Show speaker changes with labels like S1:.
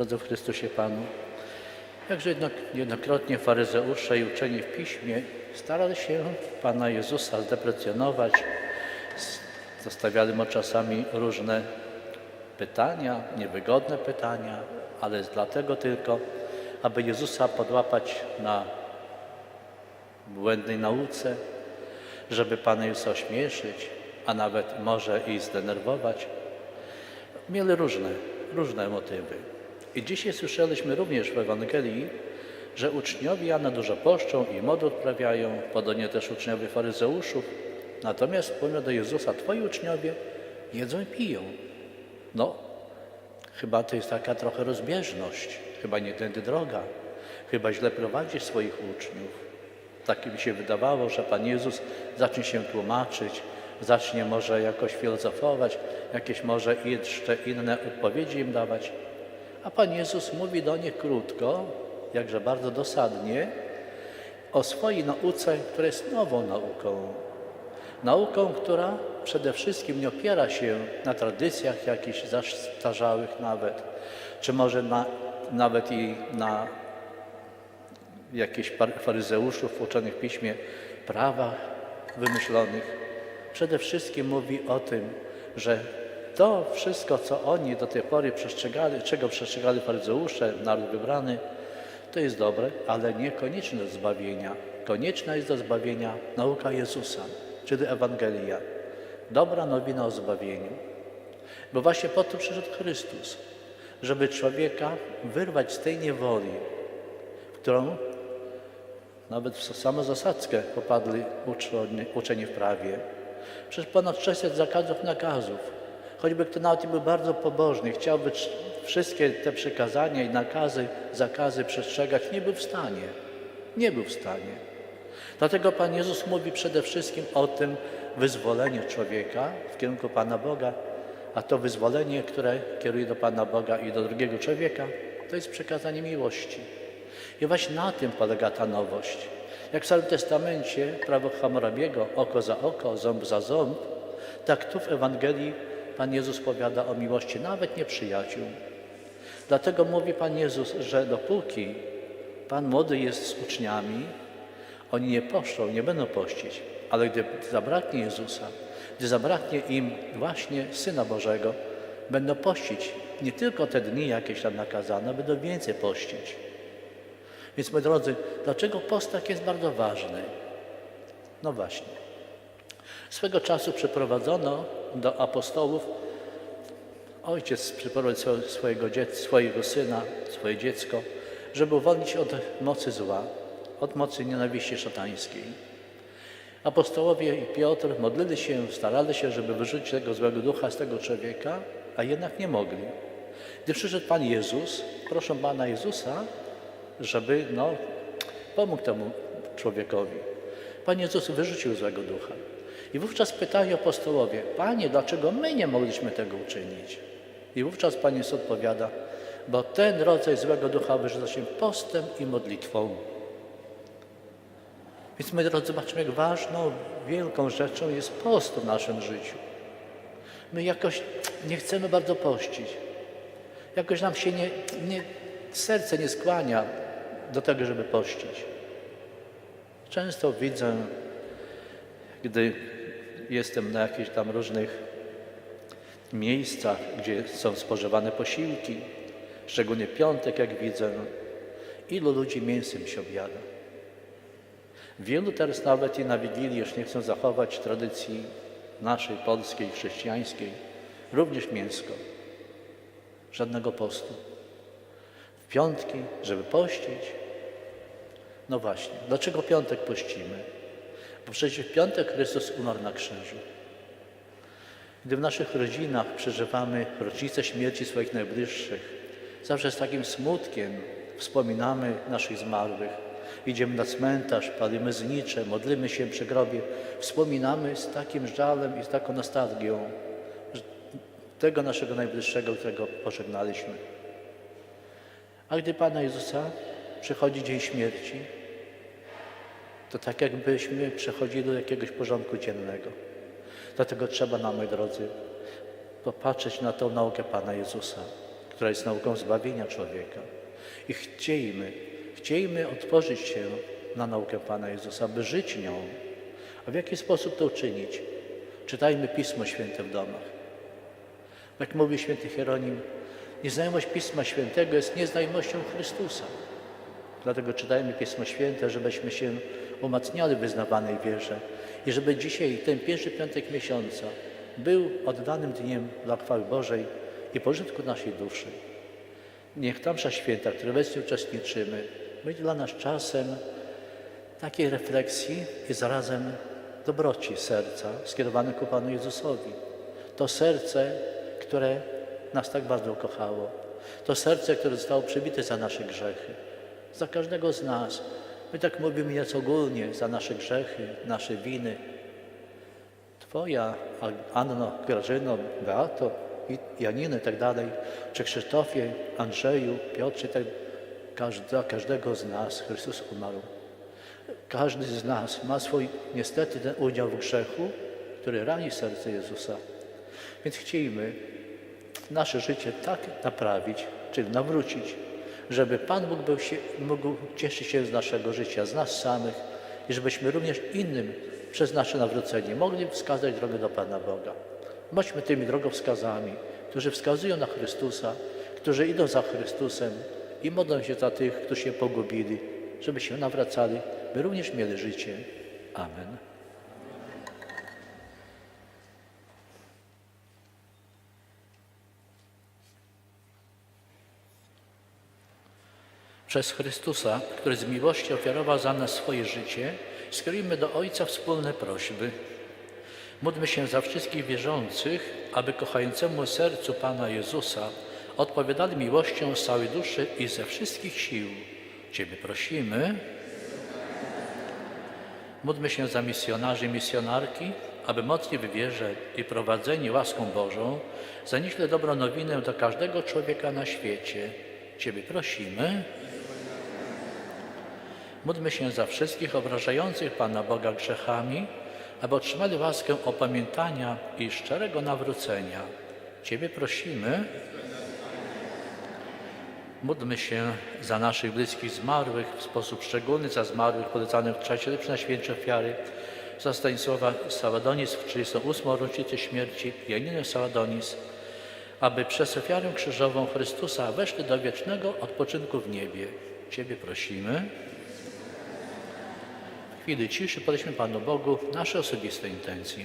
S1: Drodzy w Chrystusie Panu, jakże jednak niejednokrotnie faryzeusze i uczeni w Piśmie starali się Pana Jezusa zdeprecjonować, zostawiali mu czasami różne pytania, niewygodne pytania, ale dlatego tylko, aby Jezusa podłapać na błędnej nauce, żeby Pana Jezusa ośmieszyć, a nawet może i zdenerwować. Mieli różne, różne motywy. I dzisiaj słyszeliśmy również w Ewangelii, że uczniowie Jana dużo poszczą i modły odprawiają, podobnie też uczniowie faryzeuszów. Natomiast pomimo do Jezusa, twoi uczniowie jedzą i piją. No, chyba to jest taka trochę rozbieżność, chyba nie tędy droga, chyba źle prowadzisz swoich uczniów. Tak mi się wydawało, że Pan Jezus zacznie się tłumaczyć, zacznie może jakoś filozofować, jakieś może jeszcze inne odpowiedzi im dawać. A Pan Jezus mówi do nich krótko, jakże bardzo dosadnie, o swojej nauce, która jest nową nauką. Nauką, która przede wszystkim nie opiera się na tradycjach jakichś zastarzałych nawet, czy może na, nawet i na jakichś faryzeuszów uczonych w piśmie prawach wymyślonych. Przede wszystkim mówi o tym, że to wszystko, co oni do tej pory przestrzegali, czego przestrzegali faryzeusze, naród wybrany, to jest dobre, ale niekonieczne do zbawienia. Konieczna jest do zbawienia nauka Jezusa, czyli Ewangelia. Dobra nowina o zbawieniu. Bo właśnie po to przyszedł Chrystus, żeby człowieka wyrwać z tej niewoli, w którą nawet w samą zasadzkę popadli uczeni, w prawie. Przecież ponad 600 zakazów, nakazów. Choćby kto nawet był bardzo pobożny, chciałby wszystkie te przykazania i nakazy, zakazy przestrzegać, nie był w stanie. Nie był w stanie. Dlatego Pan Jezus mówi przede wszystkim o tym wyzwoleniu człowieka w kierunku Pana Boga, a to wyzwolenie, które kieruje do Pana Boga i do drugiego człowieka, to jest przekazanie miłości. I właśnie na tym polega ta nowość. Jak w Starym Testamencie prawo Hammurabiego, oko za oko, ząb za ząb, tak tu w Ewangelii Pan Jezus powiada o miłości nawet nieprzyjaciół. Dlatego mówi Pan Jezus, że dopóki Pan młody jest z uczniami, oni nie poszczą, nie będą pościć, ale gdy zabraknie Jezusa, gdy zabraknie im właśnie Syna Bożego, będą pościć nie tylko te dni jakieś tam nakazane, będą więcej pościć. Więc moi drodzy, dlaczego post tak jest bardzo ważny? No właśnie. Swego czasu przeprowadzono do apostołów, ojciec przyprowadził swo- swojego, swojego syna, swoje dziecko, żeby uwolnić od mocy zła, od mocy nienawiści szatańskiej. Apostołowie i Piotr modlili się, starali się, żeby wyrzucić tego złego ducha z tego człowieka, a jednak nie mogli. Gdy przyszedł Pan Jezus, proszę Pana Jezusa, żeby no, pomógł temu człowiekowi. Pan Jezus wyrzucił złego ducha. I wówczas pytają apostołowie, Panie, dlaczego my nie mogliśmy tego uczynić? I wówczas Pan Jezus odpowiada, bo ten rodzaj złego ducha wyrzuca się postem i modlitwą. Więc my drodzy, zobaczmy, jak ważną, wielką rzeczą jest post w naszym życiu. My jakoś nie chcemy bardzo pościć. Jakoś nam się nie, nie, serce nie skłania do tego, żeby pościć. Często widzę, gdy jestem na jakichś tam różnych miejscach, gdzie są spożywane posiłki, szczególnie piątek, jak widzę, ilu ludzi mięsem się objada. Wielu teraz nawet i na Wigilii już nie chcą zachować tradycji naszej polskiej, chrześcijańskiej, również mięsko. Żadnego postu. W piątki, żeby pościć. No właśnie, dlaczego piątek pościmy? Bo przecież w piątek Chrystus umarł na krzyżu. Gdy w naszych rodzinach przeżywamy rocznicę śmierci swoich najbliższych, zawsze z takim smutkiem wspominamy naszych zmarłych. Idziemy na cmentarz, palimy znicze, modlimy się przy grobie, wspominamy z takim żalem i z taką nostalgią tego naszego najbliższego, którego pożegnaliśmy. A gdy Pana Jezusa przychodzi dzień śmierci, to tak jakbyśmy przechodzili do jakiegoś porządku dziennego. Dlatego trzeba nam, moi drodzy, popatrzeć na tą naukę Pana Jezusa, która jest nauką zbawienia człowieka. I chciejmy, chciejmy otworzyć się na naukę Pana Jezusa, by żyć nią. A w jaki sposób to uczynić? Czytajmy Pismo Święte w domach. Jak mówi święty Hieronim, nieznajomość Pisma Świętego jest nieznajomością Chrystusa. Dlatego czytajmy Pismo Święte, żebyśmy się umacniali w wyznawanej wierze i żeby dzisiaj, ten pierwszy piątek miesiąca, był oddanym dniem dla chwały Bożej i pożytku naszej duszy. Niech ta msza święta, w której obecnie uczestniczymy, będzie dla nas czasem takiej refleksji i zarazem dobroci serca skierowane ku Panu Jezusowi. To serce, które nas tak bardzo kochało. To serce, które zostało przybite za nasze grzechy. Za każdego z nas. My tak mówimy nieco ogólnie, za nasze grzechy, nasze winy. Twoja, Anno, Grażyno, Beato, i Janino i tak dalej, czy Krzysztofie, Andrzeju, Piotrze, tak, każda, każdego z nas Chrystus umarł. Każdy z nas ma swój niestety ten udział w grzechu, który rani serce Jezusa. Więc chcielibyśmy nasze życie tak naprawić, czyli nawrócić, żeby Pan Bóg był się, mógł cieszyć się z naszego życia, z nas samych i żebyśmy również innym przez nasze nawrócenie mogli wskazać drogę do Pana Boga. Bądźmy tymi drogowskazami, którzy wskazują na Chrystusa, którzy idą za Chrystusem i modlą się za tych, którzy się pogubili, żeby się nawracali, by również mieli życie. Amen. Przez Chrystusa, który z miłości ofiarował za nas swoje życie, skierujmy do Ojca wspólne prośby. Módlmy się za wszystkich wierzących, aby kochającemu sercu Pana Jezusa odpowiadali miłością z całej duszy i ze wszystkich sił. Ciebie prosimy. Módlmy się za misjonarzy i misjonarki, aby mocnie w wierze i prowadzeni łaską Bożą zanieśli dobrą nowinę do każdego człowieka na świecie. Ciebie prosimy. Módlmy się za wszystkich obrażających Pana Boga grzechami, aby otrzymali łaskę opamiętania i szczerego nawrócenia. Ciebie prosimy. Módlmy się za naszych bliskich zmarłych, w sposób szczególny za zmarłych polecanych w czasie lepszej Najświętszej Ofiary, za Stanisława Sawadonis w 38. rocznicę śmierci, Janinę Sawadonis, aby przez ofiarę krzyżową Chrystusa weszli do wiecznego odpoczynku w niebie. Ciebie prosimy. Chwili ciszy poleśmy Panu Bogu nasze osobiste intencje.